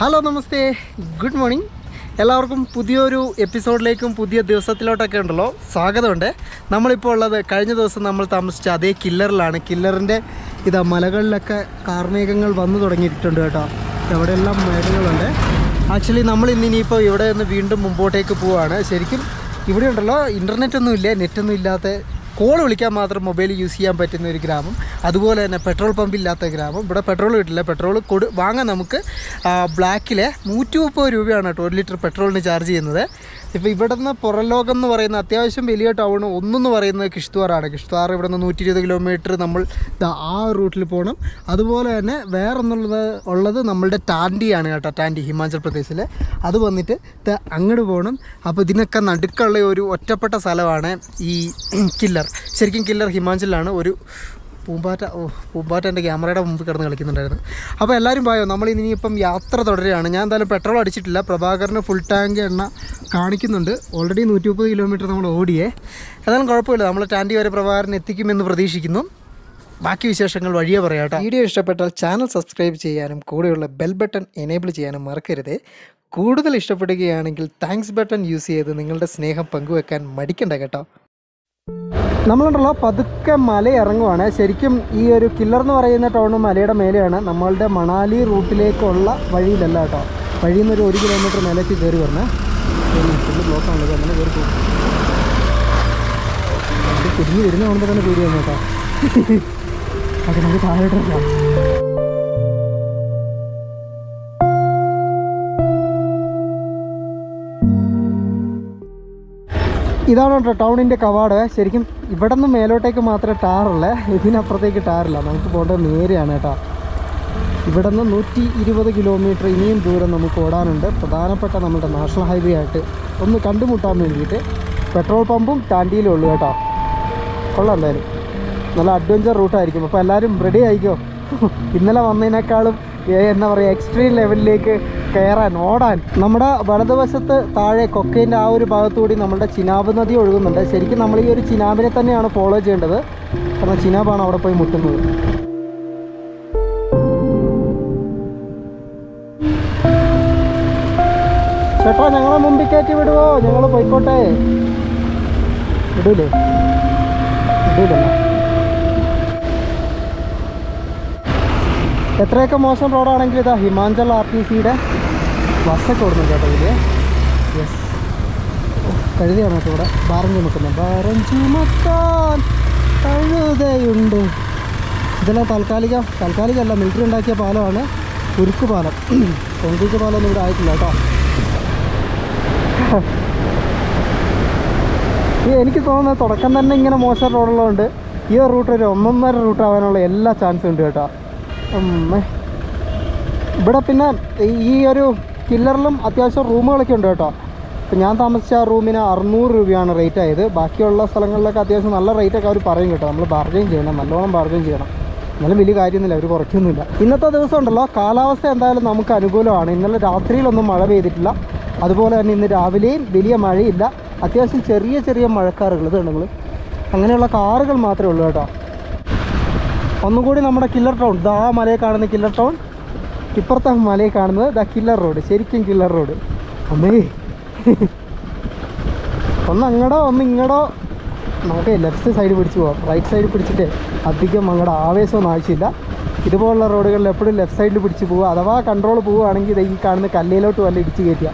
Hello നമസ്തേ. Good morning എല്ലാവർക്കും പുതിയൊരു എപ്പിസോഡിലേക്കും പുതിയ ദിവസത്തിലോട്ടൊക്കെ ഉണ്ടല്ലോ. സ്വാഗതമുണ്ട്. നമ്മളിപ്പോൾ ഉള്ളത് കഴിഞ്ഞ ദിവസം നമ്മൾ താമസിച്ച അതേ കില്ലറിലാണ്. കില്ലറിന്റെ ഇതാ മലകളിലൊക്കെ കാർമേഘങ്ങൾ വന്നു തുടങ്ങിയിട്ടുണ്ട് കേട്ടോ. എവിടെയെല്ലാം മേഘങ്ങളുണ്ട്. ആക്ച്വലി നമ്മൾ ഇന്ന് ഇനിയിപ്പോൾ ഇവിടെ നിന്ന് വീണ്ടും മുമ്പോട്ടേക്ക് പോവുകയാണ് ശരിക്കും ഇവിടെ ഉണ്ടല്ലോ ഇന്റർനെറ്റ് ഒന്നും ഇല്ല നെറ്റൊന്നും ഇല്ലാത്ത കോൾ വിളിക്കാൻ മാത്രം മൊബൈൽ യൂസ് ചെയ്യാൻ പറ്റുന്ന ഒരു ഗ്രാമം. അതുപോലെ തന്നെ പെട്രോൾ പമ്പ് ഇല്ലാത്ത ഗ്രാമം. ഇവിടെ പെട്രോൾ കിട്ടില്ല. പെട്രോൾ കൊടു വാങ്ങാൻ നമുക്ക് ബ്ലാക്കിലെ നൂറ്റി മുപ്പത് രൂപയാണ് കേട്ടോ ഒരു ലിറ്റർ പെട്രോളിന് ചാർജ് ചെയ്യുന്നത്. ഇവിടെ നിന്ന് പുറലോകം എന്ന് പറയുന്ന അത്യാവശ്യം വലിയ ടൗൺ ഒന്നെന്ന് പറയുന്നത് കിഷ്ത്വാറാണ്. കിഷ്ത്വാർ ഇവിടെ നിന്ന് നൂറ്റി ഇരുപത് കിലോമീറ്റർ നമ്മൾ ആ റൂട്ടിൽ പോകണം അതുപോലെ തന്നെ വേറൊന്നുള്ളത് ഉള്ളത് നമ്മളുടെ ടാൻഡിയാണ് കേട്ടോ ടാൻഡി ഹിമാചൽ പ്രദേശിൽ അത് വന്നിട്ട് അങ്ങോട്ട് പോകണം അപ്പോൾ ഇതിനൊക്കെ നടുക്കുള്ള ഒരു ഒറ്റപ്പെട്ട സ്ഥലമാണ് ഈ കില്ലർ ശരിക്കും കില്ലർ ഹിമാചലിലാണ് ഒരു പൂമ്പാറ്റ ഓ പൂമ്പാറ്റ എന്റെ ക്യാമറയുടെ മുമ്പ് കിടന്ന് കളിക്കുന്നുണ്ടായിരുന്നു. അപ്പോൾ എല്ലാവരും പോയോ നമ്മൾ ഇനിയിപ്പം യാത്ര തുടരുകയാണ്. ഞാൻ എന്തായാലും പെട്രോൾ അടിച്ചിട്ടില്ല. പ്രഭാകറിന് ഫുൾ ടാങ്ക് എണ്ണ കാണിക്കുന്നുണ്ട്. ഓൾറെഡി നൂറ്റി മുപ്പത് കിലോമീറ്റർ നമ്മൾ ഓടിയേ. ഏതായാലും കുഴപ്പമില്ല. നമ്മൾ ടാൻഡി വരെ പ്രഭാകരൻ എത്തിക്കുമെന്ന് പ്രതീക്ഷിക്കുന്നു. ബാക്കി വിശേഷങ്ങൾ വഴിയേ പറയാട്ടോ വീഡിയോ ഇഷ്ടപ്പെട്ടാൽ ചാനൽ സബ്സ്ക്രൈബ് ചെയ്യാനും കൂടെയുള്ള ബെൽ ബട്ടൺ എനേബിൾ ചെയ്യാനും മറക്കരുത്. കൂടുതൽ ഇഷ്ടപ്പെടുകയാണെങ്കിൽ താങ്ക്സ് ബട്ടൺ യൂസ് ചെയ്ത് നിങ്ങളുടെ സ്നേഹം പങ്കുവെക്കാൻ മടിക്കണ്ട കേട്ടോ. നമ്മളുണ്ടല്ലോ പതുക്കെ മല ഇറങ്ങുവാണ്. ശരിക്കും ഈ ഒരു കില്ലർ എന്ന് പറയുന്ന ടൗൺ മലയുടെ മേലെയാണ് നമ്മളുടെ മണാലി റൂട്ടിലേക്കുള്ള വഴിയിലല്ല കേട്ടോ. വഴിയിൽ നിന്ന് ഒരു കിലോമീറ്റർ മേലേക്ക് കയറി വരണേ. ബ്ലോക്കാണല്ലോ അങ്ങനെ കയറി പോകും തിരിഞ്ഞ് വരുന്ന കാണുമ്പോൾ തന്നെ പേടി വന്നു കേട്ടോ. അത് നമുക്ക് താഴോട്ട് ഇതാണ് കേട്ടോ ടൗണിന്റെ കവാട്. ശരിക്കും ഇവിടെ നിന്ന് മേലോട്ടേക്ക് മാത്രമേ ടാറുള്ളേ. ഇതിനപ്പുറത്തേക്ക് ടാറില്ല. നമുക്ക് പോകേണ്ടത് നേരെയാണ് കേട്ടോ. ഇവിടെ നിന്ന് നൂറ്റി ഇരുപത് കിലോമീറ്റർ ഇനിയും ദൂരം നമുക്ക് ഓടാനുണ്ട്. പ്രധാനപ്പെട്ട നമ്മുടെ നാഷണൽ ഹൈവേ ആയിട്ട് ഒന്ന് കണ്ടുമുട്ടാൻ വേണ്ടിയിട്ട് പെട്രോൾ പമ്പും ടാൻഡിയിലും ഉള്ളു കേട്ടോ. കൊള്ളാം എന്തായാലും. നല്ല അഡ്വഞ്ചർ റൂട്ടായിരിക്കും. അപ്പോൾ എല്ലാവരും റെഡി ആയിക്കോ? ഇന്നലെ വന്നതിനേക്കാളും എന്താ പറയുക എക്സ്ട്രീം ലെവലിലേക്ക് കയറാൻ ഓടാൻ. നമ്മുടെ വലതുവശത്ത് താഴെ കൊക്കേന്റെ ആ ഒരു ഭാഗത്തുകൂടി നമ്മുടെ ചിനാബ് നദി ഒഴുകുന്നുണ്ട്. ശരിക്കും നമ്മൾ ഈ ഒരു ചിനാബിനെ തന്നെയാണ് ഫോളോ ചെയ്യേണ്ടത്. കാരണം ചിനാബാണ് അവിടെ പോയി മുട്ടുന്നത്. ചേട്ടാ ഞങ്ങളെ മുമ്പിൽ കയറ്റി വിടുവോ? ഞങ്ങൾ പോയിക്കോട്ടെ. വിടൂലേ? വിടൂലല്ലോ. എത്രയൊക്കെ മോശം റോഡാണെങ്കിൽ ഇതാ ഹിമാചൽ ആർ ടി സിയുടെ ബസ്സൊക്കെ ഓടുന്നുണ്ട് കേട്ടോ ഇതിൽ യെസ് കഴുതയാണ് കേട്ടോ ഇവിടെ. ബാറഞ്ചു മുക്കുന്നത് ബാറഞ്ചു മുക്കാൻ കഴുതയുണ്ട്. ഇതെല്ലാം താൽക്കാലിക താൽക്കാലികമല്ല മിലിറ്ററി ഉണ്ടാക്കിയ പാലമാണ് ഉരുക്ക് പാലം. കോൺക്രീറ്റ് പാലമൊന്നും ഇവിടെ ആയിട്ടില്ല കേട്ടോ. എനിക്ക് തോന്നുന്നത് തുടക്കം തന്നെ ഇങ്ങനെ മോശം റോഡുള്ളതുകൊണ്ട് ഈ റൂട്ട് ഒരു ഒന്നൊന്നര റൂട്ടാവാനുള്ള എല്ലാ ചാൻസും ഉണ്ട് കേട്ടോ. ഇവിടെ പിന്നെ ഈ- ഒരു കില്ലറിലും അത്യാവശ്യം റൂമുകളൊക്കെ ഉണ്ട് കേട്ടോ. ഇപ്പം ഞാൻ താമസിച്ച ആ റൂമിന് അറുന്നൂറ് രൂപയാണ് റേറ്റ് ആയത്. ബാക്കിയുള്ള സ്ഥലങ്ങളിലൊക്കെ അത്യാവശ്യം നല്ല റേറ്റൊക്കെ അവർ പറയും കേട്ടോ. നമ്മൾ ബാർഗെയിൻ ചെയ്യണം നല്ലോണം ബാർഗെയിൻ ചെയ്യണം. എന്നാലും വലിയ കാര്യമൊന്നുമില്ല അവർ കുറയ്ക്കൊന്നുമില്ല. ഇന്നത്തെ ദിവസം ഉണ്ടല്ലോ കാലാവസ്ഥ എന്തായാലും നമുക്ക് അനുകൂലമാണ്. ഇന്നലെ രാത്രിയിലൊന്നും മഴ പെയ്തിട്ടില്ല. അതുപോലെ തന്നെ ഇന്ന് രാവിലെയും വലിയ മഴയില്ല. അത്യാവശ്യം ചെറിയ ചെറിയ മഴക്കാറുകൾ ഇതുണ്ട് നിങ്ങൾ അങ്ങനെയുള്ള കാറുകൾ മാത്രമേ ഉള്ളൂ കേട്ടോ. ഒന്നുകൂടി നമ്മുടെ കില്ലർ ടൗൺ ദാ മലയെ കാണുന്ന കില്ലർ ടൗൺ ഇപ്പുറത്തെ മലയെ കാണുന്നത്. ദ കില്ലർ റോഡ് ശരിക്കും കില്ലർ റോഡ് അമ്മേ. ഒന്ന് അങ്ങടോ ഒന്ന് ഇങ്ങടോ നമുക്ക് ലെഫ്റ്റ് സൈഡ് പിടിച്ച് പോകാം റൈറ്റ് സൈഡ് പിടിച്ചിട്ട് അധികം അങ്ങടെ ആവേശമൊന്നും ആവശ്യമില്ല. ഇതുപോലുള്ള റോഡുകളിൽ എപ്പോഴും ലെഫ്റ്റ് സൈഡിൽ പിടിച്ച് പോവുക. അഥവാ കൺട്രോൾ പോവുകയാണെങ്കിൽ ഈ കാണുന്ന കല്ലയിലോട്ട് വല്ല ഇടിച്ച് കയറ്റുക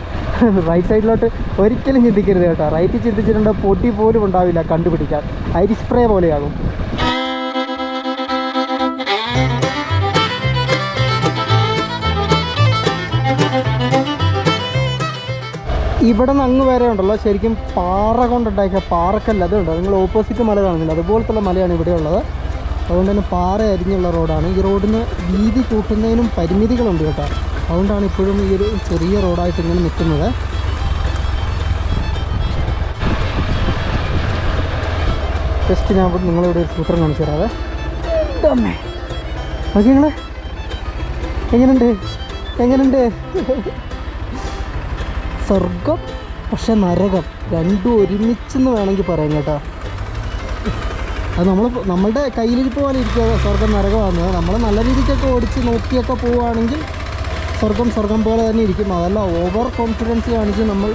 റൈറ്റ് സൈഡിലോട്ട് ഒരിക്കലും ചിന്തിക്കരുത് കേട്ടോ. റൈറ്റ് ചിന്തിച്ചിട്ടുണ്ട് പൊടി പോലും ഉണ്ടാവില്ല കണ്ടുപിടിക്കാൻ. ഐരി സ്പ്രേ പോലെയാകും. ഇവിടെ നിന്ന് അങ്ങ് വരെ ഉണ്ടല്ലോ. ശരിക്കും പാറ കൊണ്ടുണ്ടാക്കിയ പാറക്കല്ല. അതുണ്ടോ. നിങ്ങൾ ഓപ്പോസിറ്റ് മല കാണുന്നില്ല അതുപോലത്തുള്ള മലയാണ് ഇവിടെ ഉള്ളത്. അതുകൊണ്ട് തന്നെ പാറ അരിഞ്ഞുള്ള റോഡാണ്. ഈ റോഡിന് വീതി കൂട്ടുന്നതിനും പരിമിതികളുണ്ട് കേട്ടോ. അതുകൊണ്ടാണ് ഇപ്പോഴും ഈ ഒരു ചെറിയ റോഡായിട്ട് ഇങ്ങനെ നിൽക്കുന്നത്. ജസ്റ്റ് ഞാൻ നിങ്ങളിവിടെ ഒരു സൂത്രം കാണിച്ചു തരാതെ ഓക്കെ നിങ്ങൾ എങ്ങനെയുണ്ട് എങ്ങനെയുണ്ട് സ്വർഗം പക്ഷെ നരകം. രണ്ടും ഒരുമിച്ചെന്ന് വേണമെങ്കിൽ പറയാം കേട്ടോ. അത് നമ്മൾ നമ്മളുടെ കയ്യിലിരിപ്പ് പോലെ ഇരിക്കുക. സ്വർഗം നരകമാണ് നമ്മൾ നല്ല രീതിക്കൊക്കെ ഓടിച്ച് നോക്കിയൊക്കെ പോവുകയാണെങ്കിൽ സ്വർഗം സ്വർഗം പോലെ തന്നെ ഇരിക്കും. അതല്ല ഓവർ കോൺഫിഡൻസ് കാണിച്ച് നമ്മൾ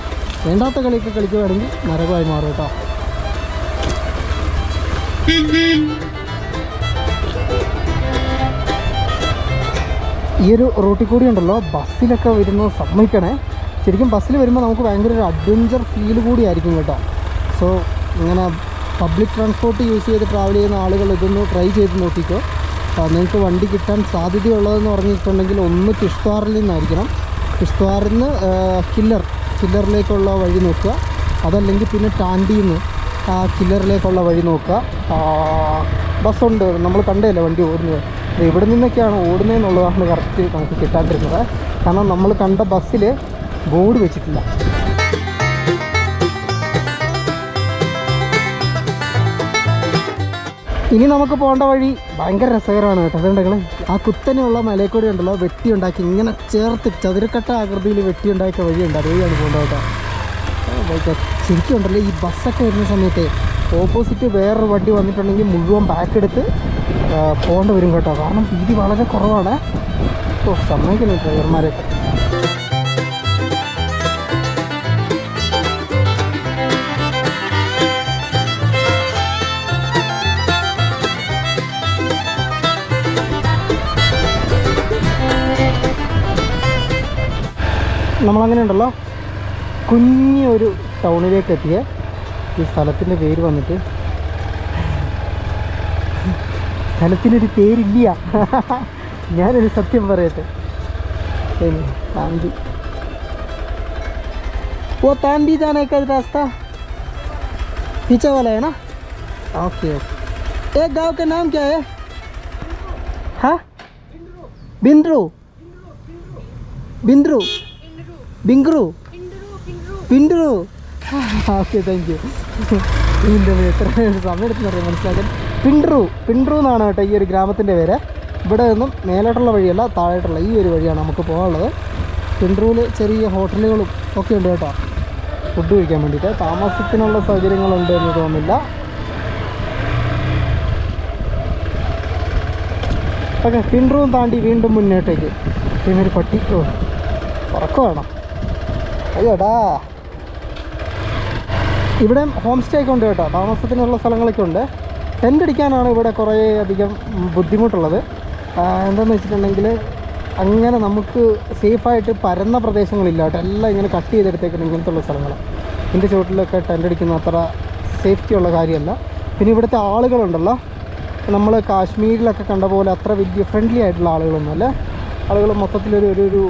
വേണ്ടാത്ത കളിയൊക്കെ കളിക്കുകയാണെങ്കിൽ നരകമായി മാറും കേട്ടോ. ഈ ഒരു റൂട്ടിൽ കൂടി ഉണ്ടല്ലോ. ബസ്സിലൊക്കെ വരുന്നത് സമ്മതിക്കണേ. ശരിക്കും ബസ്സിൽ വരുമ്പോൾ നമുക്ക് ഭയങ്കര ഒരു അഡ്വഞ്ചർ ഫീൽ കൂടിയായിരിക്കും കേട്ടോ. സോ ഇങ്ങനെ പബ്ലിക് ട്രാൻസ്പോർട്ട് യൂസ് ചെയ്ത് ട്രാവൽ ചെയ്യുന്ന ആളുകൾ ഇതൊന്ന് ട്രൈ ചെയ്ത് നോക്കിക്കോ. അപ്പോൾ നിങ്ങൾക്ക് വണ്ടി കിട്ടാൻ സാധ്യതയുള്ളതെന്ന് പറഞ്ഞിട്ടുണ്ടെങ്കിൽ ഒന്ന് കിഷ്ത്വാറിൽ നിന്നായിരിക്കണം. കിഷ്ത്വാറിൽ നിന്ന് കില്ലർ കില്ലറിലേക്കുള്ള വഴി നോക്കുക. അതല്ലെങ്കിൽ പിന്നെ ടാൻഡിയിൽ നിന്ന് ആ കില്ലറിലേക്കുള്ള വഴി നോക്കുക. ബസ്സുണ്ട്. നമ്മൾ കണ്ടതല്ലേ വണ്ടി ഓടുന്നത്? ഇവിടെ നിന്നൊക്കെയാണ് ഓടുന്നതെന്നുള്ളതാണ് കറക്റ്റ് നമുക്ക് കിട്ടാണ്ടിരുന്നത്. കാരണം നമ്മൾ കണ്ട ബസ്സിൽ ബോർഡ് വെച്ചിട്ടില്ല. ഇനി നമുക്ക് പോകേണ്ട വഴി ഭയങ്കര രസകരമാണ് കേട്ടോ. അതുണ്ടെങ്കിൽ ആ കുത്തനെയുള്ള മലയക്കൂടി ഉണ്ടല്ലോ വെട്ടി ഉണ്ടാക്കി ഇങ്ങനെ ചേർത്ത് ചതുരക്കട്ട ആകൃതിയിൽ വെട്ടി ഉണ്ടാക്കിയ വഴിയുണ്ട് അതുവഴിയാണ് പോകേണ്ടത് കേട്ടോ. ശരിക്കും ഉണ്ടല്ലോ ഈ ബസ്സൊക്കെ വരുന്ന സമയത്ത് ഓപ്പോസിറ്റ് വേറൊരു വണ്ടി വന്നിട്ടുണ്ടെങ്കിൽ മുഴുവൻ ബാക്ക് എടുത്ത് പോകേണ്ടി വരും കേട്ടോ. കാരണം വീതി വളരെ കുറവാണ്. ഓ സമ്മതിക്കുന്നു ഡ്രൈവർമാരൊക്കെ നമ്മളങ്ങനെ ഉണ്ടല്ലോ കുഞ്ഞി ഒരു ടൗണിലേക്ക് എത്തിയ ഈ സ്ഥലത്തിൻ്റെ പേര് വന്നിട്ട് സ്ഥലത്തിനൊരു പേരില്ല ഞാനൊരു സത്യം പറയട്ടെ ഏയ്, താന്തി वो तांदी जाने का रास्ता पीछे वाला है ना ओके ओके एक गांव का नाम क्या है हाँ Bindroo Bindroo Binkru Pindru okay thank you ഇതിന്റെ എത്ര സമയം എടുത്തെന്ന് പറയാം മനസ്സിലാക്കാൻ. പിൻഡ്രു പിൻഡ്രു എന്നാണ് കേട്ടോ ഈ ഒരു ഗ്രാമത്തിന്റെ പേര്. ഇവിടെ നിന്നും മേലോട്ടുള്ള വഴിയല്ല താഴോട്ടുള്ള ഈ ഒരു വഴിയാണ് നമുക്ക് പോകാനുള്ളത്. പിൻഡ്രുവിൽ ചെറിയ ഹോട്ടലുകളും ഒക്കെ ഉണ്ട് കേട്ടോ. ഫുഡ് കഴിക്കാൻ വേണ്ടിയിട്ട്. താമസത്തിനുള്ള സൗകര്യങ്ങളുണ്ട് എന്ന് തോന്നുന്നില്ല. ഓക്കെ പിൻഡ്രുവും താണ്ടി വീണ്ടും മുന്നോട്ടേക്ക്. ഇവർ പട്ടി ഓ ഉറക്കമാണോ അയ്യോടാ. ഇവിടെ ഹോം സ്റ്റേ ഒക്കെ ഉണ്ട് കേട്ടോ. താമസത്തിനുള്ള സ്ഥലങ്ങളൊക്കെ ഉണ്ട്. ടെന്റ് അടിക്കാനാണ് ഇവിടെ കുറേ അധികം ബുദ്ധിമുട്ടുള്ളത്. എന്താണെന്ന് വെച്ചിട്ടുണ്ടെങ്കിൽ അങ്ങനെ നമുക്ക് സേഫായിട്ട് പരന്ന പ്രദേശങ്ങളില്ല കേട്ടോ. എല്ലാം ഇങ്ങനെ കട്ട് ചെയ്തെടുത്തേക്കണം ഇങ്ങനത്തെ ഉള്ള സ്ഥലങ്ങൾ ഇതിന്റെ ചുവട്ടിലൊക്കെ ടെന്റ് അടിക്കുന്ന അത്ര സേഫ്റ്റി ഉള്ള കാര്യമല്ല. പിന്നെ ഇവിടുത്തെ ആളുകളുണ്ടല്ലോ. നമ്മൾ കാശ്മീരിലൊക്കെ കണ്ട പോലെ അത്ര വലിയ ഫ്രണ്ട്ലി ആയിട്ടുള്ള ആളുകളൊന്നുമല്ല. ആളുകൾ മൊത്തത്തിലൊരു ഒരു ഒരു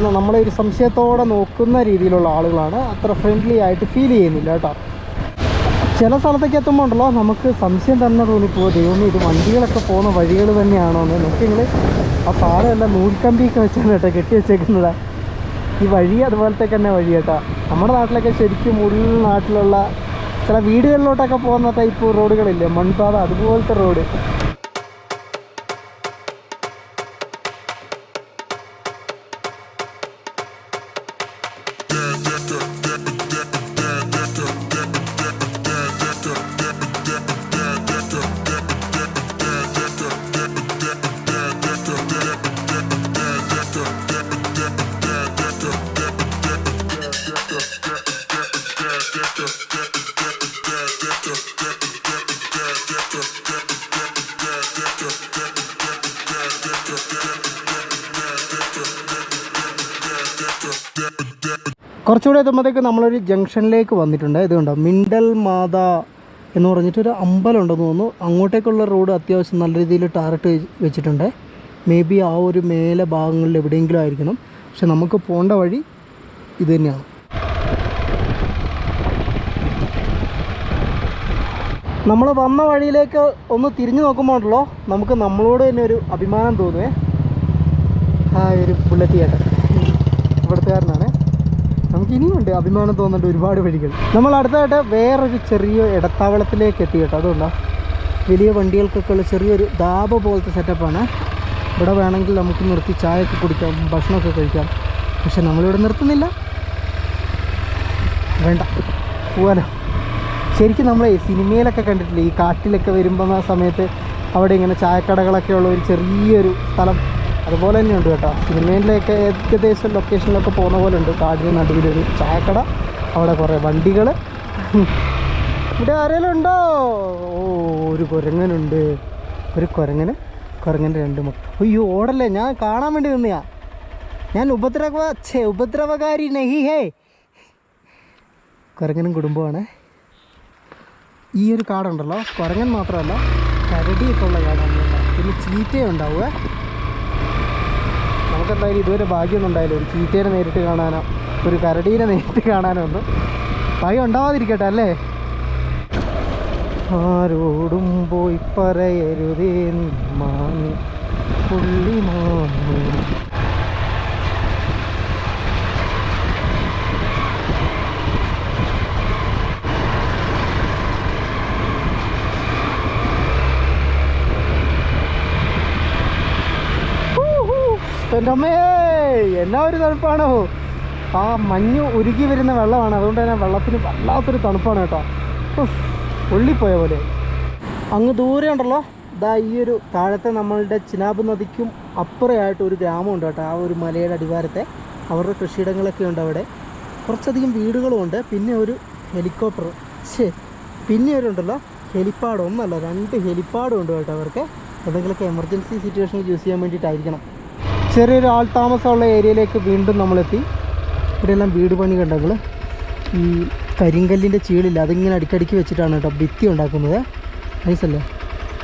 നമ്മളെ ഒരു സംശയത്തോടെ നോക്കുന്ന രീതിയിലുള്ള ആളുകളാണ്. അത്ര ഫ്രണ്ട്ലി ആയിട്ട് ഫീൽ ചെയ്യുന്നില്ല കേട്ടോ. ചില സ്ഥലത്തേക്ക് എത്തുമ്പോൾ ഉണ്ടല്ലോ നമുക്ക് സംശയം തന്നെ തോന്നിപ്പോകും ദൈവമേ ഇത് വണ്ടികളൊക്കെ പോകുന്ന വഴികൾ തന്നെയാണോ എന്ന്. നോക്കിയെങ്കിൽ ആ പാറയെല്ലാം നൂൽക്കമ്പിയൊക്കെ വെച്ചാണ് കേട്ടോ കെട്ടി വെച്ചേക്കുന്നത്. ഈ വഴി അതുപോലത്തെ തന്നെ വഴി കേട്ടോ. നമ്മുടെ നാട്ടിലൊക്കെ ശരിക്കും ഉൾനാട്ടിലുള്ള ചില വീടുകളിലോട്ടൊക്കെ പോകുന്ന ടൈപ്പ് റോഡുകളില്ലേ മൺപാത അതുപോലത്തെ റോഡ് yeah, yeah. കുറച്ചുകൂടെ എത്തുമ്പോഴത്തേക്ക് നമ്മളൊരു ജംഗ്ഷനിലേക്ക് വന്നിട്ടുണ്ട്. ഇത് മിണ്ടൽ മാത എന്ന് പറഞ്ഞിട്ടൊരു അമ്പലം ഉണ്ടെന്ന് തോന്നുന്നു. അങ്ങോട്ടേക്കുള്ള റോഡ് അത്യാവശ്യം നല്ല രീതിയിൽ ടാർട്ട് വെച്ചിട്ടുണ്ട്. മേ ബി ആ ഒരു മേലെ ഭാഗങ്ങളിൽ എവിടെയെങ്കിലും ആയിരിക്കണം. പക്ഷെ നമുക്ക് പോകേണ്ട വഴി ഇത് തന്നെയാണ്. നമ്മൾ വന്ന വഴിയിലേക്ക് ഒന്ന് തിരിഞ്ഞു നോക്കുമ്പോൾ ഉണ്ടല്ലോ നമുക്ക് നമ്മളോട് തന്നെ ഒരു അഭിമാനം തോന്നുവേ. ആ ഒരു ബുള്ളറ്റ് ഇവിടുത്തുകാരനാണ്. നമുക്ക് ഇനിയുണ്ട് അഭിമാനം തോന്നേണ്ട ഒരുപാട് വഴികൾ. നമ്മൾ അടുത്തായിട്ട് വേറൊരു ചെറിയ ഇടത്താവളത്തിലേക്ക് എത്തി കേട്ടോ. അതുകൊണ്ടാണ് വലിയ വണ്ടികൾക്കൊക്കെ ഉള്ള ചെറിയൊരു ദാബ പോലത്തെ സെറ്റപ്പാണ് ഇവിടെ വേണമെങ്കിൽ നമുക്ക് നിർത്തി ചായയൊക്കെ കുടിക്കാം ഭക്ഷണമൊക്കെ കഴിക്കാം. പക്ഷെ നമ്മളിവിടെ നിർത്തുന്നില്ല. വേണ്ട. പോവാലോ. ശരിക്കും നമ്മൾ സിനിമയിലൊക്കെ കണ്ടിട്ടില്ല? ഈ കാട്ടിലൊക്കെ വരുമ്പോൾ ആ സമയത്ത് അവിടെ ഇങ്ങനെ ചായക്കടകളൊക്കെ ഉള്ള ഒരു ചെറിയൊരു സ്ഥലം. അതുപോലെ തന്നെയുണ്ട് കേട്ടോ. സിനിമയിലൊക്കെ ഏകദേശം ലൊക്കേഷനിലൊക്കെ പോകുന്ന പോലെ ഉണ്ട് കാടിന് നടുവിലൊരു ചായക്കട അവിടെ കുറേ വണ്ടികൾ ഇവിടെ ആരെങ്കിലും ഉണ്ടോ? ഓ ഒരു കുരങ്ങനുണ്ട്. ഒരു കുരങ്ങന്? കുരങ്ങന്റെ രണ്ട് മക്കൾ അയ്യോ ഓടല്ലേ? ഞാൻ കാണാൻ വേണ്ടി നിന്നെയാ. ഞാൻ ഉപദ്രവ ഛേ ഉപദ്രവകാരി നഹി ഹേ. കുരങ്ങനും കുടുംബമാണ് ഈ ഒരു കാടുണ്ടല്ലോ. കുരങ്ങൻ മാത്രമല്ല കരടിയൊക്കെ ഉള്ള കാടാണ് പിന്നെ ചീറ്റയും ഉണ്ടാവുക നമുക്കെന്തായാലും ഇതുവരെ ഭാഗ്യമൊന്നും ഉണ്ടായില്ല. ഒരു ചീറ്റേനെ നേരിട്ട് കാണാനോ ഒരു കരടീനെ നേരിട്ട് കാണാനോ ഒന്നും ഭയം ഉണ്ടാവാതിരിക്കട്ടെ അല്ലേ? ആരോടും പോയി പറയരുതേ മാനി പുള്ളി എന്റെ അമ്മേ എന്നാ ഒരു തണുപ്പാണോ? ആ മഞ്ഞ് ഉരുകി വരുന്ന വെള്ളമാണ്. അതുകൊണ്ട് തന്നെ വെള്ളത്തിന് വല്ലാത്തൊരു തണുപ്പാണ് കേട്ടോ. ഉള്ളിപ്പോയ പോലെ. അങ്ങ് ദൂരെ ഉണ്ടല്ലോ. ഇതാ ഈ ഒരു താഴത്തെ നമ്മളുടെ ചിനാബ് നദിക്കും അപ്പുറയായിട്ട് ഒരു ഗ്രാമമുണ്ട് കേട്ടോ. ആ ഒരു മലയുടെ അടിവാരത്തെ. അവരുടെ കൃഷിയിടങ്ങളൊക്കെ ഉണ്ട് അവിടെ. കുറച്ചധികം വീടുകളുമുണ്ട് പിന്നെ ഒരു ഹെലികോപ്റ്റർ. ശേ പിന്നെ ഒരു ഉണ്ടല്ലോ. ഹെലിപ്പാഡ് ഒന്നല്ല രണ്ട് ഹെലിപ്പാഡും ഉണ്ട് കേട്ടോ അവർക്ക്. എന്തെങ്കിലുമൊക്കെ എമർജൻസി സിറ്റുവേഷനിൽ യൂസ് ചെയ്യാൻ വേണ്ടിയിട്ടായിരിക്കണം. ചെറിയൊരു ആൾ താമസമുള്ള ഏരിയയിലേക്ക് വീണ്ടും നമ്മളെത്തി. ഇവിടെയെല്ലാം വീട് പണി കണ്ടങ്ങൾ ഈ കരിങ്കല്ലിന്റെ ചീളില്ല അതിങ്ങനെ അടിക്കടിക്ക് വെച്ചിട്ടാണ് കേട്ടോ ഭിത്തി ഉണ്ടാക്കുന്നത്. നൈസല്ലേ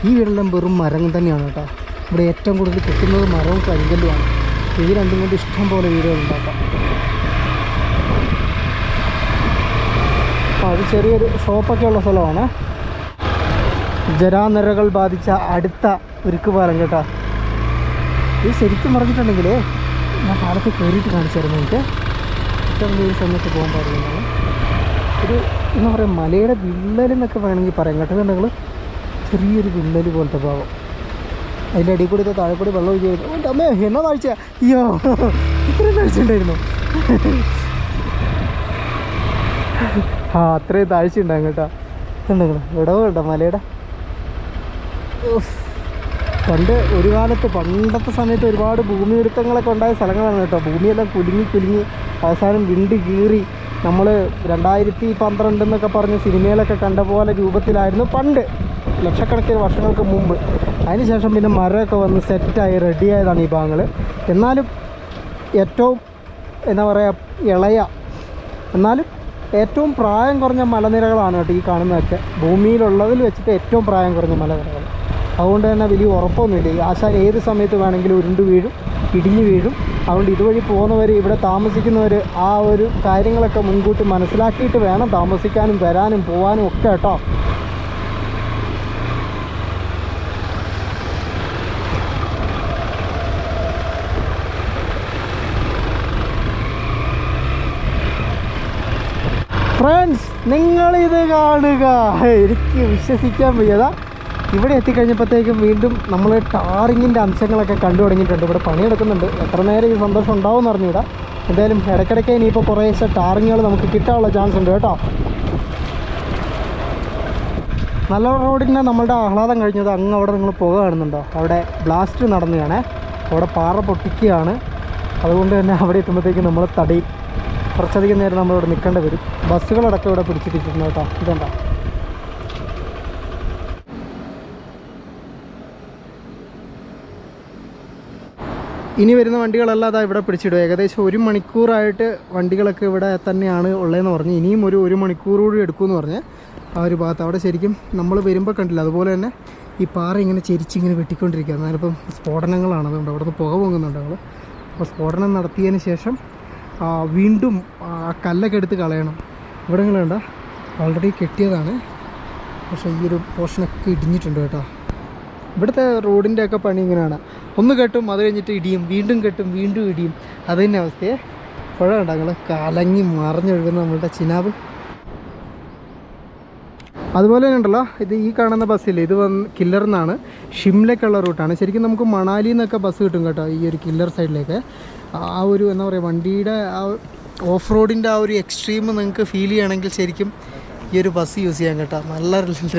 ഈ വീടെല്ലാം വെറും മരം തന്നെയാണ് കേട്ടോ. ഇവിടെ ഏറ്റവും കൂടുതൽ കിട്ടുന്നത് മരവും കരിങ്കല്ലുമാണ്. ഈ രണ്ടും കൊണ്ട് ഇഷ്ടം പോലെ വീടുകൾ ഉണ്ടാക്കാം. അപ്പോൾ അത് ചെറിയൊരു ഷോപ്പൊക്കെ ഉള്ള സ്ഥലമാണ്. ജരാനരകൾ ബാധിച്ച അടുത്ത ഉരുക്കുപാലം കേട്ടോ. ഇത് ശരിക്കും പറഞ്ഞിട്ടുണ്ടെങ്കിൽ ഞാൻ പാലത്തിൽ കയറിയിട്ട് കാണിച്ചായിരുന്നു എനിക്ക്. ഏറ്റവും വലിയ സമയത്ത് പോകാൻ പാടില്ലെന്നാണ് ഒരു എന്താ പറയുക മലയുടെ വിള്ളൽ എന്നൊക്കെ വേണമെങ്കിൽ പറയാം. കേട്ടോ നിങ്ങൾ? ചെറിയൊരു വിള്ളൽ പോലത്തെ ഭാവം. അതിന്റെ അടിയിൽ കൂടി താഴെ കൂടി വെള്ളം ഒഴിച്ചു അമ്മേ എന്നാ താഴ്ച അയ്യോ ഇത്രയും താഴ്ച ഉണ്ടായിരുന്നു ആ അത്രയും താഴ്ച ഉണ്ടാകും കേട്ടോ ഉണ്ടെങ്കിൽ ഇടവ് കേട്ടോ മലയുടെ. ഉഫ്. പണ്ട് ഒരു കാലത്ത് പണ്ടത്തെ സമയത്ത് ഒരുപാട് ഭൂമി ഒരുക്കങ്ങളൊക്കെ ഉണ്ടായ സ്ഥലങ്ങളാണ് കേട്ടോ. ഭൂമിയെല്ലാം കുലുങ്ങി കുലുങ്ങി അവസാനം വിണ്ട് കീറി നമ്മൾ രണ്ടായിരത്തി പന്ത്രണ്ട് എന്നൊക്കെ പറഞ്ഞ സിനിമയിലൊക്കെ കണ്ട പോലെ രൂപത്തിലായിരുന്നു പണ്ട്. ലക്ഷക്കണക്കിന് വർഷങ്ങൾക്ക് മുമ്പ്. അതിനുശേഷം പിന്നെ മരമൊക്കെ വന്ന് സെറ്റായി റെഡിയായതാണ് ഈ ഭാഗങ്ങൾ എന്നാലും ഏറ്റവും എന്താ പറയുക ഇളയ എന്നാലും ഏറ്റവും പ്രായം കുറഞ്ഞ മലനിരകളാണ് കേട്ടോ ഈ കാണുന്നതൊക്കെ. ഭൂമിയിലുള്ളതിൽ വെച്ചിട്ട് ഏറ്റവും പ്രായം കുറഞ്ഞ മലനിരകൾ. അതുകൊണ്ട് തന്നെ വലിയ ഉറപ്പൊന്നുമില്ല. ഈ ആശാൻ ഏത് സമയത്ത് വേണമെങ്കിലും ഉരുണ്ട് വീഴും ഇടിഞ്ഞു വീഴും. അതുകൊണ്ട് ഇതുവഴി പോകുന്നവർ ഇവിടെ താമസിക്കുന്നവർ ആ ഒരു കാര്യങ്ങളൊക്കെ മുൻകൂട്ടി മനസ്സിലാക്കിയിട്ട് വേണം താമസിക്കാനും വരാനും പോകാനും ഒക്കെ കേട്ടോ. ഫ്രണ്ട്സ് നിങ്ങളിത് കാണുക. എനിക്ക് വിശ്വസിക്കാൻ വയ്യതാ ഇവിടെ എത്തിക്കഴിഞ്ഞപ്പോഴത്തേക്കും വീണ്ടും നമ്മൾ ടാറിങ്ങിന്റെ അംശങ്ങളൊക്കെ കണ്ടു തുടങ്ങിയിട്ടുണ്ട്. ഇവിടെ പണിയെടുക്കുന്നുണ്ട്. എത്ര നേരം ഈ സന്തോഷം ഉണ്ടാവും എന്ന് അറിഞ്ഞൂടാ എന്തായാലും ഇടയ്ക്കിടയ്ക്ക് ഇനിയിപ്പോൾ കുറേശ്ശെ ടാറിങ്ങുകൾ നമുക്ക് കിട്ടാനുള്ള ചാൻസ് ഉണ്ട് കേട്ടോ. നല്ല റോഡിന്റെ നമ്മളുടെ ആഹ്ലാദം കഴിഞ്ഞത് അങ്ങ് അവിടെ നിങ്ങൾ പുക കാണുന്നുണ്ടോ? അവിടെ ബ്ലാസ്റ്റ് നടന്നതാണ്. അവിടെ പാറ പൊട്ടിക്കുകയാണ്. അതുകൊണ്ട് തന്നെ അവിടെ എത്തുമ്പോഴത്തേക്കും നമ്മൾ തടി കുറച്ചധികം നേരം നമ്മളിവിടെ നിൽക്കേണ്ടി വരും. ബസ്സുകളടക്കം ഇവിടെ പിടിച്ചിട്ടിട്ടുണ്ട് കേട്ടോ. ഇതുണ്ടോ ഇനി വരുന്ന വണ്ടികളെല്ലാം അതാ ഇവിടെ പിടിച്ചിടും ഏകദേശം ഒരു മണിക്കൂറായിട്ട് വണ്ടികളൊക്കെ ഇവിടെ തന്നെയാണ് ഉള്ളതെന്ന് പറഞ്ഞ് ഇനിയും ഒരു ഒരു മണിക്കൂർ കൂടി എടുക്കുമെന്ന് പറഞ്ഞ് ആ ഒരു ഭാഗത്ത്. അവിടെ ശരിക്കും നമ്മൾ വരുമ്പോൾ കണ്ടില്ല. അതുപോലെ തന്നെ ഈ പാറ ഇങ്ങനെ ചെരിച്ചിങ്ങനെ വെട്ടിക്കൊണ്ടിരിക്കുക എന്നാലിപ്പം സ്ഫോടനങ്ങളാണ് അതുകൊണ്ട് അവിടുന്ന് പുക പൊങ്ങുന്നുണ്ട് അവൾ അപ്പോൾ സ്ഫോടനം നടത്തിയതിന് ശേഷം വീണ്ടും ആ കല്ലൊക്കെ എടുത്ത് കളയണം. ഇവിടെ ഇങ്ങനെ ഉണ്ടോ ഓൾറെഡി കെട്ടിയതാണ്. പക്ഷേ ഈ ഒരു പോർഷനൊക്കെ ഇടിഞ്ഞിട്ടുണ്ട് കേട്ടോ. ഇവിടുത്തെ റോഡിന്റെ ഒക്കെ പണി ഇങ്ങനെയാണ്. ഒന്ന് കെട്ടും അത് കഴിഞ്ഞിട്ട് ഇടിയും വീണ്ടും കെട്ടും വീണ്ടും ഇടിയും. അത് തന്നെ അവസ്ഥയെ. പുഴ കലങ്ങി മറിഞ്ഞൊഴുകുന്ന നമ്മളുടെ ചിനാബ്. അതുപോലെ തന്നെ ഉണ്ടല്ലോ ഇത് ഈ കാണുന്ന ബസ്സില്ല ഇത് വന്ന് കില്ലർ എന്നാണ് ഷിംലക്കുള്ള റൂട്ടാണ്. ശരിക്കും നമുക്ക് മണാലിയിൽ നിന്നൊക്കെ ബസ് കിട്ടും കേട്ടോ ഈ ഒരു കില്ലർ സൈഡിലേക്ക് ആ ഒരു എന്താ പറയുക വണ്ടിയുടെ ആ ഓഫ് റോഡിന്റെ ആ ഒരു എക്സ്ട്രീം നിങ്ങൾക്ക് ഫീൽ ചെയ്യണമെങ്കിൽ ശരിക്കും ईर बस यूस യൂസ് ചെയ്യാൻ കേട്ടോ. നല്ല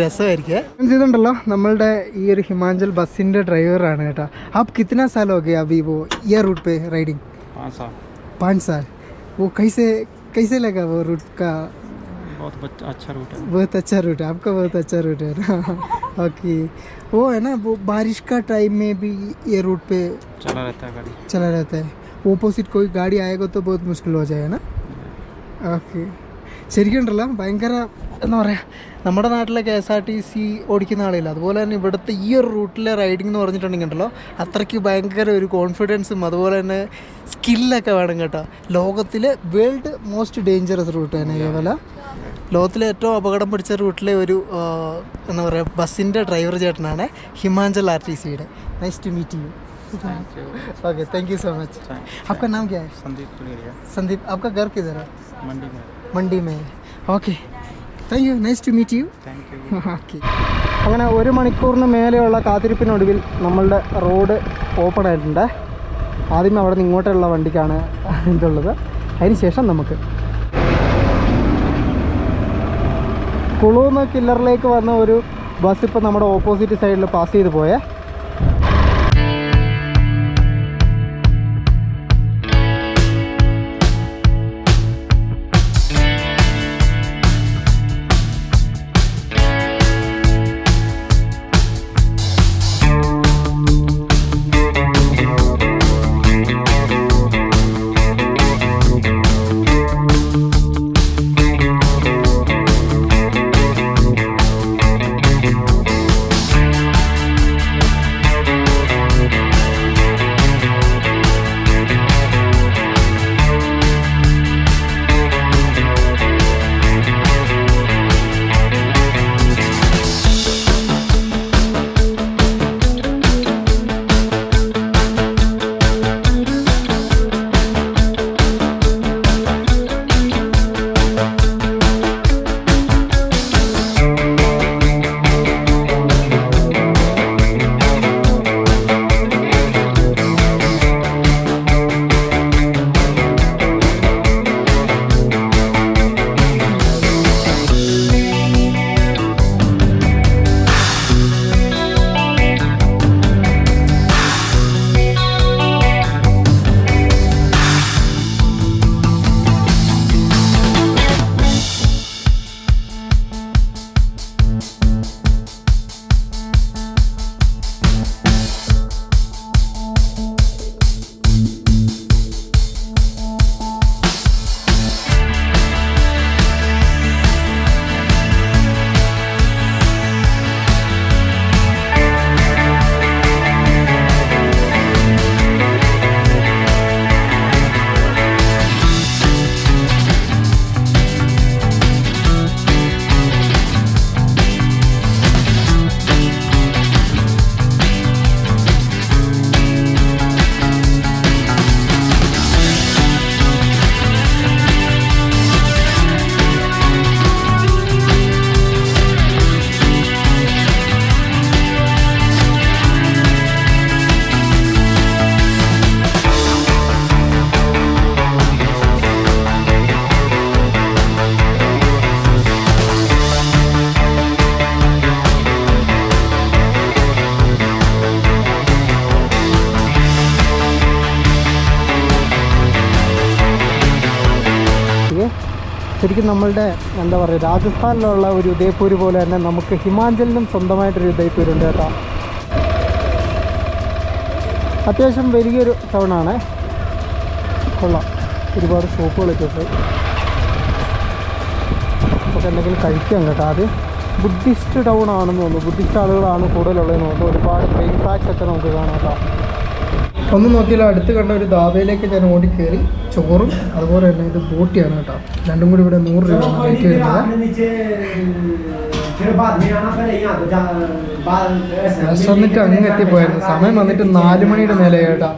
രസമായിരിക്കും. ഇതുണ്ടല്ലോ നമ്മളുടെ ഈ ഒരു ഹിമാചൽ ബസ്സിൻ്റെ ഡ്രൈവറാണ് കേട്ടോ. ആപ്പ് കിത്തന സാലോ ഓക്കെ അബി पाँच साल वो कैसे कैसे लगा वो रूट का बहुत अच्छा रूट है बहुत अच्छा रूट है आपका बहुत अच्छा रूट है ना ओके वो है ना वो बारिश का टाइम में भी ये रूट पे चला रहता है गाड़ी चला रहता है ओपोजिट कोई गाड़ी आएगा तो बहुत मुश्किल हो जाएगा ना ओके ശരിക്കും ഉണ്ടല്ലോ ഭയങ്കര എന്താ പറയുക നമ്മുടെ നാട്ടിലെ K S R T C ഓടിക്കുന്ന ആളില്ല അതുപോലെ തന്നെ ഇവിടുത്തെ ഈ ഒരു റൂട്ടിലെ റൈഡിംഗ് എന്ന് പറഞ്ഞിട്ടുണ്ടെങ്കിൽ ഉണ്ടല്ലോ അത്രയ്ക്ക് ഭയങ്കര ഒരു കോൺഫിഡൻസും അതുപോലെ തന്നെ സ്കില്ലൊക്കെ വേണം കേട്ടോ ലോകത്തിലെ വേൾഡ് മോസ്റ്റ് ഡേഞ്ചറസ് റൂട്ട് തന്നെ ഇതേപോലെ ലോകത്തിലെ ഏറ്റവും അപകടം പിടിച്ച റൂട്ടിലെ ഒരു ആ, എന്താ പറയുക ബസ്സിൻ്റെ ഡ്രൈവർ ചേട്ടനാണ് ഹിമാചൽ ആർ ടി സിയുടെ nice to meet you thank you okay thank you so much आपका नाम क्या है संदीप तुलेरिया संदीप आपका घर किधर है मंडी में മണ്ടി may. Okay thank you nice to meet you okay അങ്ങനെ ഒരു മണിക്കൂറിന് മേലെയുള്ള കാത്തിരിപ്പിനൊടുവിൽ നമ്മളുടെ റോഡ് ഓപ്പൺ ആയിട്ടുണ്ട്. ആദ്യമേ അവിടെ നിന്ന് ഇങ്ങോട്ടുള്ള വണ്ടിക്കാണ് ഇതുള്ളത്. അതിനുശേഷം നമുക്ക്. കുളൂന്ന് കില്ലറിലേക്ക് വന്ന ഒരു ബസ് ഇപ്പോൾ നമ്മുടെ ഓപ്പോസിറ്റ് സൈഡിൽ പാസ് ചെയ്ത് പോയേ. ശരിക്കും നമ്മളുടെ എന്താ പറയുക രാജസ്ഥാനിലുള്ള ഒരു ഉദയ്പൂർ പോലെ തന്നെ നമുക്ക് ഹിമാചലിനും സ്വന്തമായിട്ടൊരു ഉദയപൂരുണ്ട് കേട്ടോ. അത്യാവശ്യം വലിയൊരു ടൗണാണ്. കൊള്ളാം. ഒരുപാട് ഷോപ്പുകളൊക്കെ ഉണ്ട്. നമുക്ക് എന്തെങ്കിലും കഴിക്കാം കേട്ടോ അത്. ബുദ്ധിസ്റ്റ് ടൗൺ ആണെന്ന് തോന്നുന്നു. ബുദ്ധിസ്റ്റ് ആളുകളാണ് കൂടുതലുള്ളതെന്ന് തോന്നുന്നു. ഒരുപാട് പെയിൻ ട്രാക്സ് ഒക്കെ നമുക്ക് കാണാം കേട്ടോ. ഒന്ന് നോക്കിയാൽ അടുത്ത് കണ്ട ഒരു ധാബയിലേക്ക് ഞാൻ ഓടിക്കയറി ചോറും അതുപോലെ തന്നെ ഇത് ബോട്ടിയാണ് കേട്ടോ. രണ്ടും കൂടി ഇവിടെ നൂറ് രൂപ റേറ്റ് വരുന്നത്. വന്നിട്ട് അങ്ങ് എത്തിപ്പോയായിരുന്നു സമയം വന്നിട്ട് നാല് മണിയുടെ മേലെ കേട്ടോ.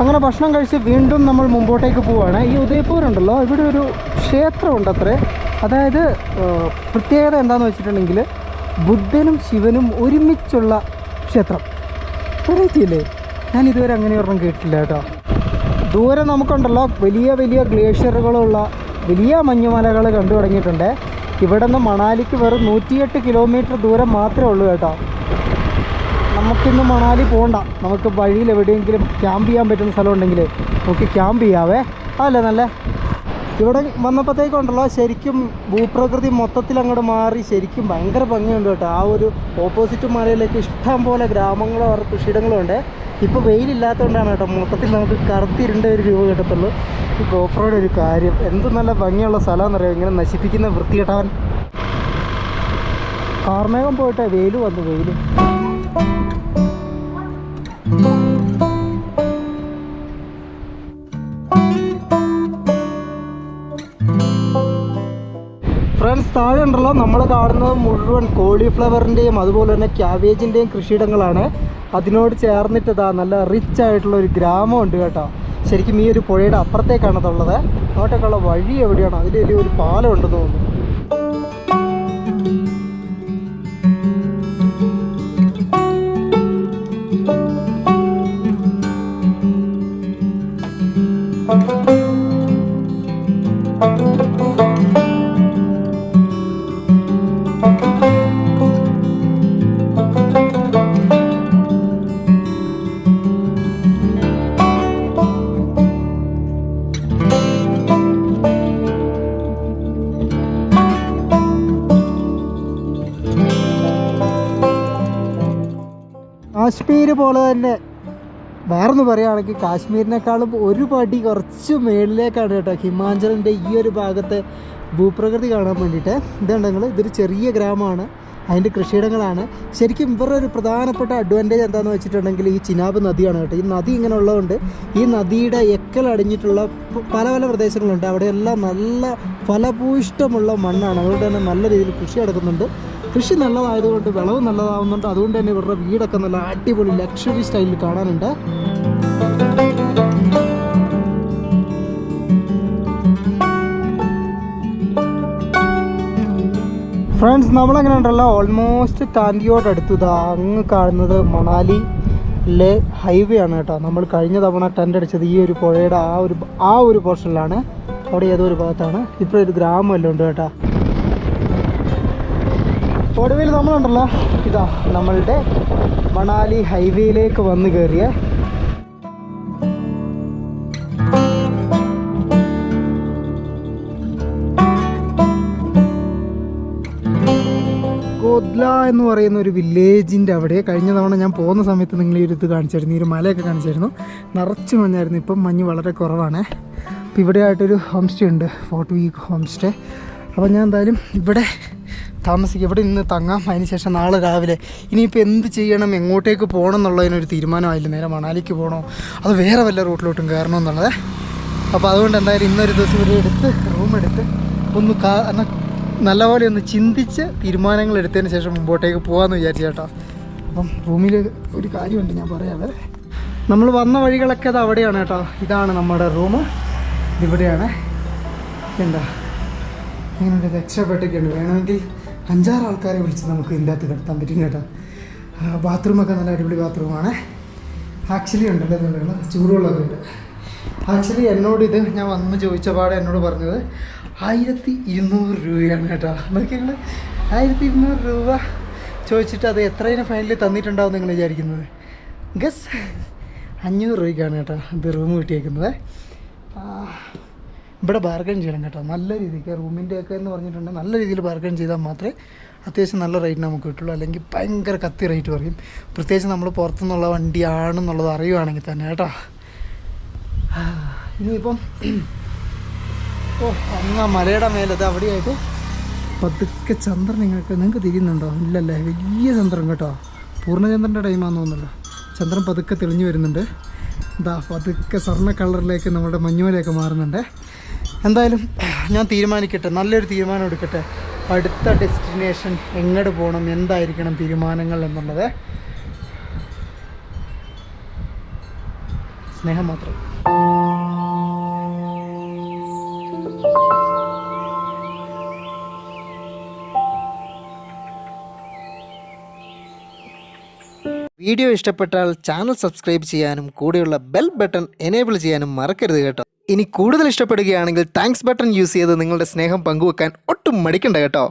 അങ്ങനെ ഭക്ഷണം കഴിച്ച് വീണ്ടും നമ്മൾ മുമ്പോട്ടേക്ക് പോവുകയാണ് ഈ ഉദയപൂർ ഉണ്ടല്ലോ ഇവിടെ ഒരു ക്ഷേത്രമുണ്ട് അത്രേ അതായത് പ്രത്യേകത എന്താണെന്ന് വെച്ചിട്ടുണ്ടെങ്കിൽ ബുദ്ധനും ശിവനും ഒരുമിച്ചുള്ള ക്ഷേത്രം. അല്ലേ ഞാൻ ഇതുവരെ അങ്ങനെ ഒരെണ്ണം കേട്ടില്ല കേട്ടോ. ദൂരെ നമുക്കുണ്ടല്ലോ വലിയ വലിയ ഗ്ലേഷ്യറുകളുള്ള വലിയ മഞ്ഞുമലകൾ കണ്ടു തുടങ്ങിയിട്ടുണ്ട്. ഇവിടെ നിന്ന് മണാലിക്ക് വെറും നൂറ്റിയെട്ട് കിലോമീറ്റർ ദൂരം മാത്രമേ ഉള്ളൂ കേട്ടോ. നമുക്കിന്ന് മണാലി പോകണ്ട നമുക്ക് വഴിയിൽ എവിടെയെങ്കിലും ക്യാമ്പ് ചെയ്യാൻ പറ്റുന്ന സ്ഥലം ഉണ്ടെങ്കിൽ നമുക്ക് ക്യാമ്പ് ചെയ്യാവേ. അതല്ലേ നല്ല? ഇവിടെ വന്നപ്പോഴത്തേക്കുണ്ടല്ലോ ശരിക്കും ഭൂപ്രകൃതി മൊത്തത്തിൽ അങ്ങോട്ട് മാറി ശരിക്കും ഭയങ്കര ഭംഗിയുണ്ട് കേട്ടോ. ആ ഒരു ഓപ്പോസിറ്റ് മലയിലേക്ക് ഇഷ്ടം പോലെ ഗ്രാമങ്ങളോ അവരുടെ കൃഷിയിടങ്ങളും ഉണ്ട്. ഇപ്പോൾ വെയിലില്ലാത്തതുകൊണ്ടാണ് കേട്ടോ മൊത്തത്തിൽ നമുക്ക് കറുത്തിരുണ്ട ഒരു രൂപ കിട്ടത്തുള്ളൂ. ഈ ഗോപ്രോയുടെ ഒരു കാര്യം എന്ത് നല്ല ഭംഗിയുള്ള സ്ഥലമെന്നറിയാം ഇങ്ങനെ നശിപ്പിക്കുന്ന വൃത്തികെട്ടവൻ. കാർമേഘം പോയിട്ട് വെയിൽ വന്നു വെയിൽ താഴെ ഉണ്ടല്ലോ നമ്മൾ കാണുന്നത് മുഴുവൻ കോളിഫ്ലവറിന്റെയും അതുപോലെ തന്നെ ക്യാബേജിന്റെയും കൃഷിയിടങ്ങളാണ്. അതിനോട് ചേർന്നിട്ടതാ നല്ല റിച്ച് ആയിട്ടുള്ള ഒരു ഗ്രാമമുണ്ട് കേട്ടോ. ശരിക്കും ഈ ഒരു പുഴയുടെ അപ്പുറത്തേക്കാണ് അതുള്ളത് അങ്ങോട്ടേക്കുള്ള വഴി എവിടെയാണ്? വലിയ ഒരു പാലം ഉണ്ടെന്ന് തോന്നുന്നു. കാശ്മീർ പോലെ തന്നെ. വേറൊന്ന് പറയുകയാണെങ്കിൽ കാശ്മീരിനേക്കാളും ഒരു പടി കുറച്ച് മേളിലേക്കാണ് കേട്ടോ ഹിമാചലിന്റെ ഈ ഒരു ഭാഗത്തെ ഭൂപ്രകൃതി കാണാൻ വേണ്ടിയിട്ട്. ഇതുണ്ടെങ്കിൽ ഇതൊരു ചെറിയ ഗ്രാമമാണ്. അതിന്റെ കൃഷിയിടങ്ങളാണ്. ശരിക്കും ഇവരുടെ ഒരു പ്രധാനപ്പെട്ട അഡ്വാന്റേജ് എന്താണെന്ന് വെച്ചിട്ടുണ്ടെങ്കിൽ ഈ ചിനാബ് നദിയാണ് കേട്ടോ. ഈ നദി ഇങ്ങനെ ഉള്ളതുകൊണ്ട് ഈ നദിയുടെ എക്കൽ അടിഞ്ഞിട്ടുള്ള പല പല പ്രദേശങ്ങളുണ്ട്. അവിടെയെല്ലാം നല്ല ഫലഭൂയിഷ്ടമുള്ള മണ്ണാണ്. അതുകൊണ്ട് തന്നെ നല്ല രീതിയിൽ കൃഷി നടക്കുന്നുണ്ട്. കൃഷി നല്ലതായതുകൊണ്ട് വിളവ് നല്ലതാവുന്നുണ്ട്. അതുകൊണ്ട് തന്നെ ഇവരുടെ വീടൊക്കെ നല്ല അടിപൊളി ലക്ഷറി സ്റ്റൈലിൽ കാണാനുണ്ട്. ഫ്രണ്ട്സ് നമ്മളങ്ങനെ ഉണ്ടല്ലോ? ഓൾമോസ്റ്റ് അടുത്തു ഇതാ അങ്ങ് കാണുന്നത് മണാലി ലെ ഹൈവേ ആണ് കേട്ടോ. നമ്മൾ കഴിഞ്ഞ തവണ ടെന്റ് അടിച്ചത് ഈ ഒരു പുഴയുടെ ആ ഒരു ആ ഒരു പോർഷനിലാണ് അവിടെ ഏതോ ഒരു ഭാഗത്താണ്. ഇപ്പോൾ ഒരു ഗ്രാമമെല്ലാം ഉണ്ട് കേട്ടോ. ഒടുവിൽ നമ്മളുണ്ടല്ലോ. ഇതാ നമ്മളുടെ മണാലി ഹൈവേയിലേക്ക് വന്നു കയറിയ കോദ്ല എന്ന് പറയുന്ന ഒരു വില്ലേജിന്റെ അവിടെ കഴിഞ്ഞ തവണ ഞാൻ പോകുന്ന സമയത്ത് നിങ്ങൾ ഈ ഒരു കാണിച്ചായിരുന്നു ഈ ഒരു മലയൊക്കെ കാണിച്ചായിരുന്നു. നിറച്ച് മഞ്ഞായിരുന്നു ഇപ്പം മഞ്ഞ് വളരെ കുറവാണ്. അപ്പോൾ ഇവിടെ ആയിട്ടൊരു ഹോം സ്റ്റേ ഉണ്ട് ഫോർട്ട് വീക്ക് ഹോം സ്റ്റേ അപ്പോൾ ഞാൻ എന്തായാലും ഇവിടെ താമസിക്കും ഇവിടെ ഇന്ന് തങ്ങാം അതിന് ശേഷം നാളെ രാവിലെ ഇനിയിപ്പോൾ എന്ത് ചെയ്യണം എങ്ങോട്ടേക്ക് പോകണം എന്നുള്ളതിനൊരു തീരുമാനമായില്ല. നേരെ മണാലിക്ക് പോകണോ അത് വേറെ വല്ല റൂട്ടിലോട്ടും കയറണം എന്നുള്ളത്. അപ്പോൾ അതുകൊണ്ട് എന്തായാലും ഇന്നൊരു ദിവസം ഇവിടെ എടുത്ത് റൂം എടുത്ത് ഒന്ന് കാ നല്ലപോലെ ഒന്ന് ചിന്തിച്ച് തീരുമാനങ്ങൾ എടുത്തതിന് ശേഷം മുമ്പോട്ടേക്ക് പോകാമെന്ന് വിചാരിച്ചു കേട്ടോ. അപ്പം റൂമിൽ ഒരു കാര്യമുണ്ട് ഞാൻ പറയാവേ നമ്മൾ വന്ന വഴികളൊക്കെ അത് അവിടെയാണ് കേട്ടോ. ഇതാണ് നമ്മുടെ റൂം. ഇതിവിടെയാണ് എന്താ ഇങ്ങനെ രക്ഷപ്പെട്ടൊക്കെയുണ്ട് വേണമെങ്കിൽ അഞ്ചാറ് ആൾക്കാരെ വിളിച്ച് നമുക്ക് ഇതിന്റെ അകത്ത് കിടത്താൻ പറ്റും കേട്ടോ. ബാത്റൂമൊക്കെ നല്ല അടിപൊളി ബാത്റൂമാണ്. ആക്ച്വലി ഉണ്ടല്ലോ ഇതുള്ള ചൂടുവെള്ളമൊക്കെ ഉണ്ട്. ആക്ച്വലി എന്നോട് ഇത് ഞാൻ വന്ന് ചോദിച്ച പാടെ എന്നോട് പറഞ്ഞത് ആയിരത്തി ഇരുന്നൂറ് രൂപയാണ് കേട്ടോ. നോക്കിയാൽ ആയിരത്തി ഇരുന്നൂറ് രൂപ ചോദിച്ചിട്ട് അത് എത്രയിന് ഫൈനലിൽ തന്നിട്ടുണ്ടാവും നിങ്ങൾ വിചാരിക്കുന്നത്? ഗസ് അഞ്ഞൂറ് രൂപയ്ക്കാണ് കേട്ടോ ഇത് റൂം കിട്ടിയേക്കുന്നത്. ഇവിടെ ബാർഗൻ ചെയ്യണം കേട്ടോ. നല്ല രീതിക്ക് റൂമിന്റെ ഒക്കെ എന്ന് പറഞ്ഞിട്ടുണ്ടെങ്കിൽ നല്ല രീതിയിൽ ബാർഗൻ ചെയ്താൽ മാത്രമേ അത്യാവശ്യം നല്ല റേറ്റ് നമുക്ക് കിട്ടുള്ളൂ. അല്ലെങ്കിൽ ഭയങ്കര കത്തി റേറ്റ് പറയും. പ്രത്യേകിച്ച് നമ്മൾ പുറത്തുനിന്നുള്ള വണ്ടിയാണെന്നുള്ളത് അറിയുവാണെങ്കിൽ തന്നെ കേട്ടോ. ഇനിയിപ്പം ഓ ആ മലയുടെ മേലത് അവിടെയായിട്ട് പതുക്കെ ചന്ദ്രൻ നിങ്ങൾക്ക് നിങ്ങൾക്ക് തിരിയുന്നുണ്ടോ? ഇല്ലല്ലേ വലിയ ചന്ദ്രൻ കേട്ടോ. പൂർണചന്ദ്രന്റെ ടൈമാണെന്ന് തോന്നുന്നല്ലോ ചന്ദ്രൻ പതുക്കെ തെളിഞ്ഞു വരുന്നുണ്ട്. ഇതാ പതുക്കെ സ്വർണ കളറിലേക്ക് നമ്മുടെ മഞ്ഞുമലയൊക്കെ മാറുന്നുണ്ട്. എന്തായാലും ഞാൻ തീരുമാനിക്കട്ടെ നല്ലൊരു തീരുമാനം എടുക്കട്ടെ. അടുത്ത ഡെസ്റ്റിനേഷൻ എങ്ങോട്ട് പോകണം എന്തായിരിക്കണം തീരുമാനങ്ങൾ എന്നുള്ളത് സ്നേഹം മാത്രം. വീഡിയോ ഇഷ്ടപ്പെട്ടാൽ ചാനൽ സബ്സ്ക്രൈബ് ചെയ്യാനും കൂടെയുള്ള ബെൽ ബട്ടൺ എനേബിൾ ചെയ്യാനും മറക്കരുത് കേട്ടോ. ഇനി കൂടുതൽ ഇഷ്ടപ്പെടുകയാണെങ്കിൽ താങ്ക്സ് ബട്ടൺ യൂസ് ചെയ്ത് നിങ്ങളുടെ സ്നേഹം പങ്കുവെക്കാൻ ഒട്ടും മടിക്കണ്ട കേട്ടോ.